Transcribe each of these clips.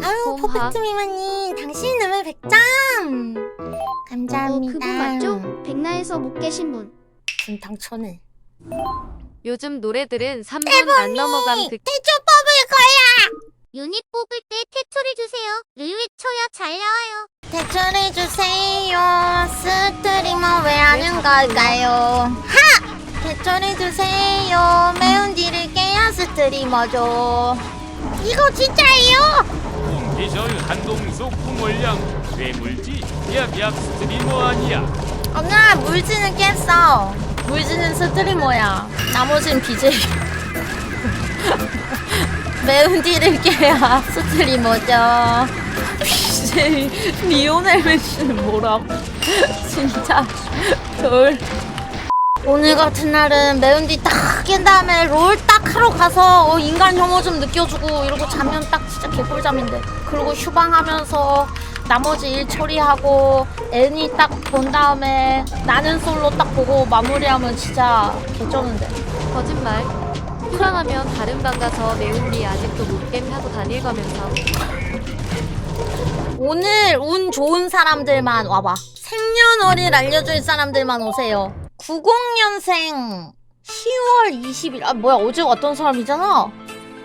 아유 고마. 퍼펙트 미마님 당신 눈물 100점 어, 감사합니다 그분 맞죠? 백나에서 못 계신 분. 분탕천을 요즘 노래들은 3분 안 넘어감 그 태초 뽑을 거야 유닛 뽑을 때 태초를 주세요. 를 외쳐야 잘 나와요. 대처를 주세요 스트리머 왜 하는 걸까요 하! 대처를 주세요 매운 뒤를 깨야 스트리머죠 이거 진짜예요? 기절 한동숙 풍월량 뇌물지? 약약 스트리머 아니야? 오늘 물지는 깼어. 물지는 스트리머야? 나머진 BJ 매운 뒤를 깨야 스트리머죠? BJ 리오넬 메시는 뭐라고? 진짜 별 오늘 같은 날은 매운 뒤 딱 깬 다음에 롤 딱 하러 가서 어, 인간 혐오 좀 느껴주고 이러고 자면 딱 진짜 개꿀잠인데 그리고 휴방하면서 나머지 일 처리하고 애니 딱 본 다음에 나는 솔로 딱 보고 마무리하면 진짜 개쩌는데. 거짓말. 휴방하면 다른 방 가서 매운리 아직도 못겜 하고 다닐 거면서. 오늘 운 좋은 사람들만 와봐. 생년월일 알려줄 사람들만 오세요. 90년생 10월 20일 아 뭐야 어제 어떤 사람이잖아.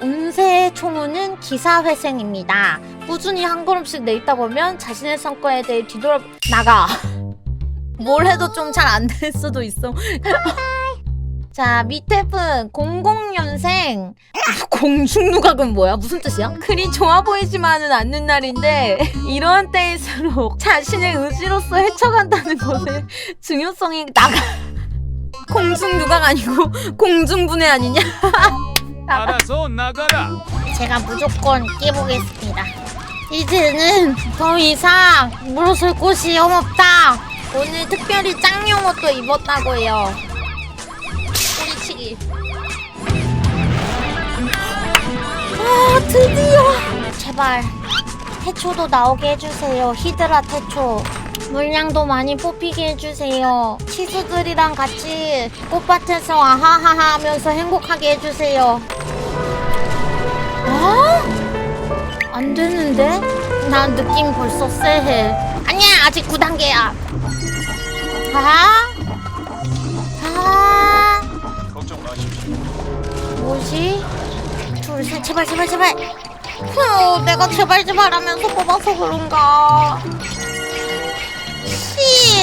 운세 총우는 기사회생입니다 꾸준히 한 걸음씩 내있다 보면 자신의 성과에 대해 뒤돌아 나가 뭘 해도 좀 잘 안 될 수도 있어 자 밑에 분 00년생 공중누각은 뭐야? 무슨 뜻이야? 그리 좋아 보이지만은 않는 날인데 이런 때일수록 자신의 의지로서 헤쳐간다는 것의 중요성이 나가 공중누각 아니고 공중분해 아니냐? 알아서 나가라 제가 무조건 깨보겠습니다. 이제는 더 이상 물러설 곳이 없다. 오늘 특별히 짱용 옷도 입었다고요. 뿌리치기. 아 드디어. 제발 태초도 나오게 해주세요. 히드라 태초. 물량도 많이 뽑히게 해주세요. 치수들이랑 같이 꽃밭에서 아하하하 하면서 행복하게 해주세요. 아? 안 되는데? 난 느낌 벌써 쎄해. 아니야, 아직 9단계야. 아? 아? 걱정 마십시오 뭐지? 둘, 셋, 제발, 제발, 제발. 후, 내가 제발, 제발 하면서 뽑아서 그런가. 씨.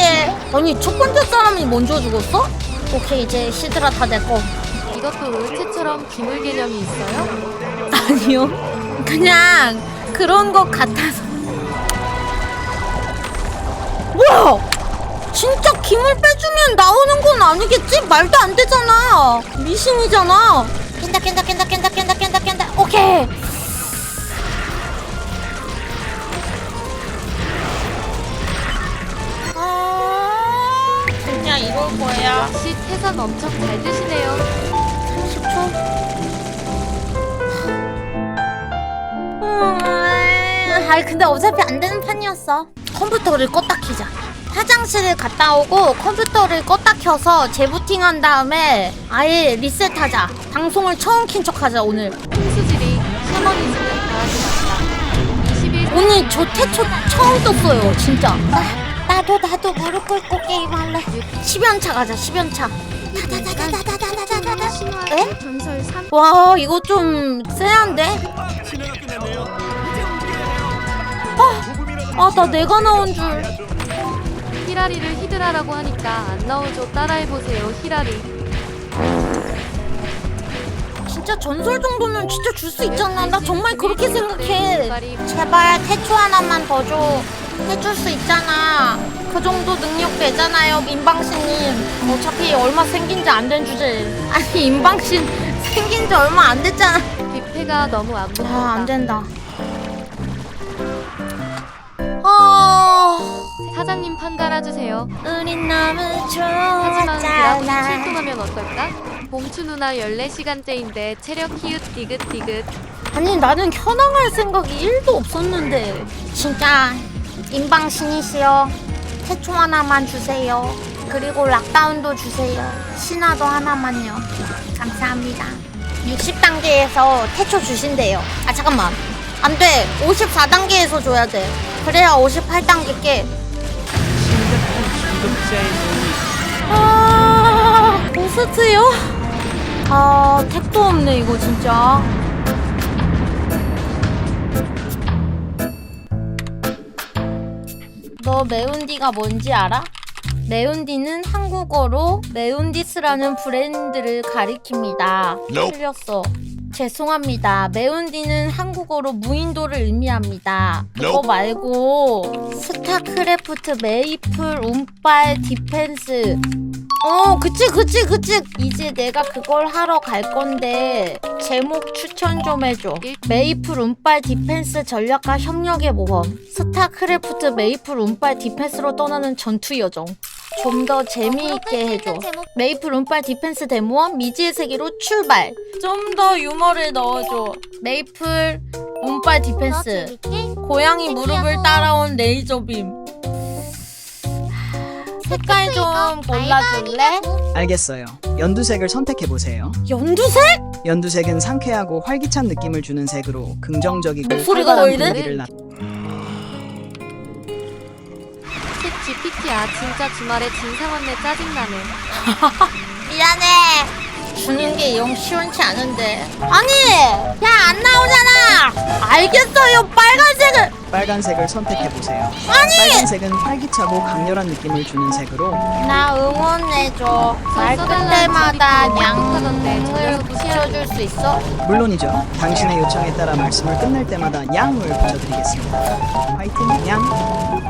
아니, 첫 번째 사람이 먼저 죽었어? 오케이, 이제 시드라 다 내꺼. 이것도 롤체처럼 기물 개념이 있어요? 아니요. 그냥 그런 것 같아서. 뭐야? 진짜 김을 빼주면 나오는 건 아니겠지? 말도 안 되잖아. 미신이잖아. 깬다 깬다 깬다 깬다 깬다 깬다 깬다. 오케이. 아, 그냥 이럴 거야. 역시 태산 엄청 잘 드시네요. 30초. 아이 근데 어차피 안 되는 판이었어. 컴퓨터를 껐다 키자. 화장실을 갔다 오고 컴퓨터를 껐다 켜서 재부팅한 다음에 아예 리셋하자. 방송을 처음 킨 척하자 오늘. 홍수질이 샤머니즘을 가하게 21 오늘 저 태초 처음 떴어요 진짜. 나, 나도 나도 무릎 꿇고 게임할래. 10연차 가자 10연차. 다다다다다다다다다. 에? 전설 3. 와 이거 좀 쎄한데? 아 나 내가 나온 줄. 히라리를 히드라라고 하니까 안 나오죠. 따라해보세요. 히라리. 진짜 전설 정도는 진짜 줄 수 있잖아. 나 정말 그렇게 생각해. 말이 제발 태초 하나만 더 줘. 해줄 수 있잖아. 그 정도 능력 되잖아요 임방신님. 어차피 얼마 생긴 지 안 된 주제. 아니 임방신 생긴 지 얼마 안 됐잖아. 뷔페가 너무 안 붙는다. 아안 된다 사장님 판 갈아주세요. 우린 너무 하지만 좋았잖아. 출동하면 어떨까? 봉추 누나 14시간째인데 체력 히읗 디귿 디귿. 아니 나는 현황할 생각이 1도 없었는데. 진짜 인방신이시여 태초 하나만 주세요. 그리고 락다운도 주세요. 신화도 하나만요. 감사합니다. 60단계에서 태초 주신대요. 아 잠깐만. 안 돼. 54단계에서 줘야 돼. 그래야 58단계 깨 아, 고스트요? 아, 택도 없네, 이거 진짜. 너 매운디가 뭔지 알아? 매운디는 한국어로 매운디스라는 브랜드를 가리킵니다. 틀렸어. 죄송합니다. 매운디는 한국어로 무인도를 의미합니다. 그거 말고 스타크래프트 메이플 운빨 디펜스 어, 그치, 그치, 그치. 이제 내가 그걸 하러 갈 건데, 제목 추천 좀 해줘. 일- 메이플 운빨 디펜스 전략과 협력의 모험. 스타크래프트 메이플 운빨 디펜스로 떠나는 전투 여정. 좀 더 재미있게 해줘. 제목 메이플 운빨 디펜스 데모원 미지의 세계로 출발. 좀 더 유머를 넣어줘. 메이플 운빨 더 디펜스. 고양이 무릎을 따라온 레이저빔. 색깔 좀 골라줄래? 알겠어요. 연두색을 선택해보세요. 연두색? 연두색은 상쾌하고 활기찬 느낌을 주는 색으로 긍정적이고 목소리가 활발한 왜 이래? 분위기를 나... GPT야 진짜 주말에 진상원내 짜증나네. 미안해. 주는 게 영 시원치 않은데. 아니, 야 안 나오잖아. 알겠어요. 빨간색을. 빨간색을 선택해 보세요. 빨간색은 활기차고 강렬한 느낌을 주는 색으로 나 응원해줘. 너무 똑똑하던데 양을 붙여줄 수 있어? 물론이죠. 당신의 요청에 따라 말씀을 끝낼 때마다 양을 붙여드리겠습니다. 화이팅 양!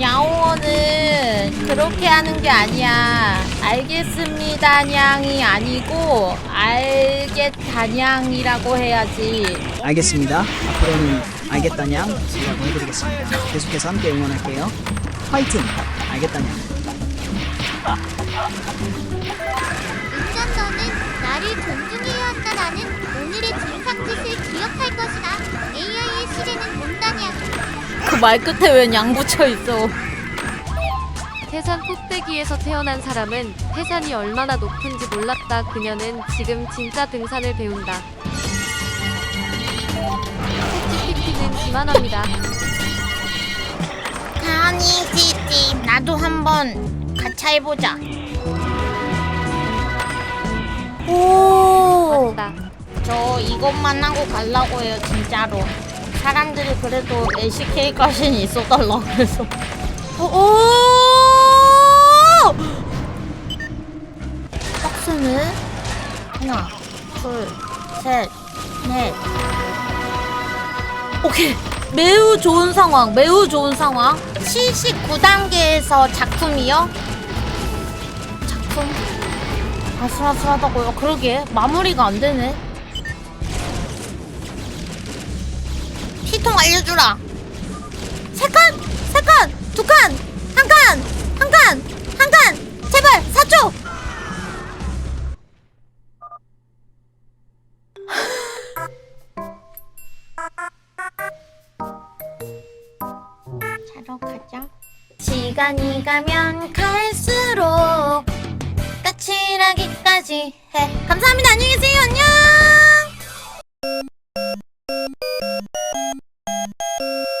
야옹어는 그렇게 하는 게 아니야. 알겠습니다, 냥이 아니고 알겠다냥이라고 해야지. 알겠습니다. 앞으로는 알겠다 양 이라고 해드리겠습니다. 계속해서 함께 응원할게요. 화이팅! 알겠다 양. 운전자는 나를 존중해야 한다라는 오늘의 진상 짓을 기억할 것이다. AI의 시대는 못다냐. 그 말 끝에 왜냥 붙여 있어? 태산 꼭대기에서 태어난 사람은 태산이 얼마나 높은지 몰랐다. 그녀는 지금 진짜 등산을 배운다. 챗 GPT는 기만합니다. 하니시티 나도 한번 가차해보자. 오, 맞다. 저 이것만 하고 가려고 해요, 진짜로. 사람들이 그래도 LCK까지는 있어달라 그래서. 오! 박스는 하나, 둘, 셋, 넷. 오케이. 매우 좋은 상황, 매우 좋은 상황. 79단계에서 작품이요? 작품? 아슬아슬하다고요? 그러게. 마무리가 안 되네. 피통 알려주라. 세 칸, 세 칸, 두 칸, 한 칸, 한 칸, 한 칸. 제발 4초. 자러 가자. 시간이 가면 갈수록 까칠하기까지 해. 감사합니다. 안녕히 계세요. 안녕. you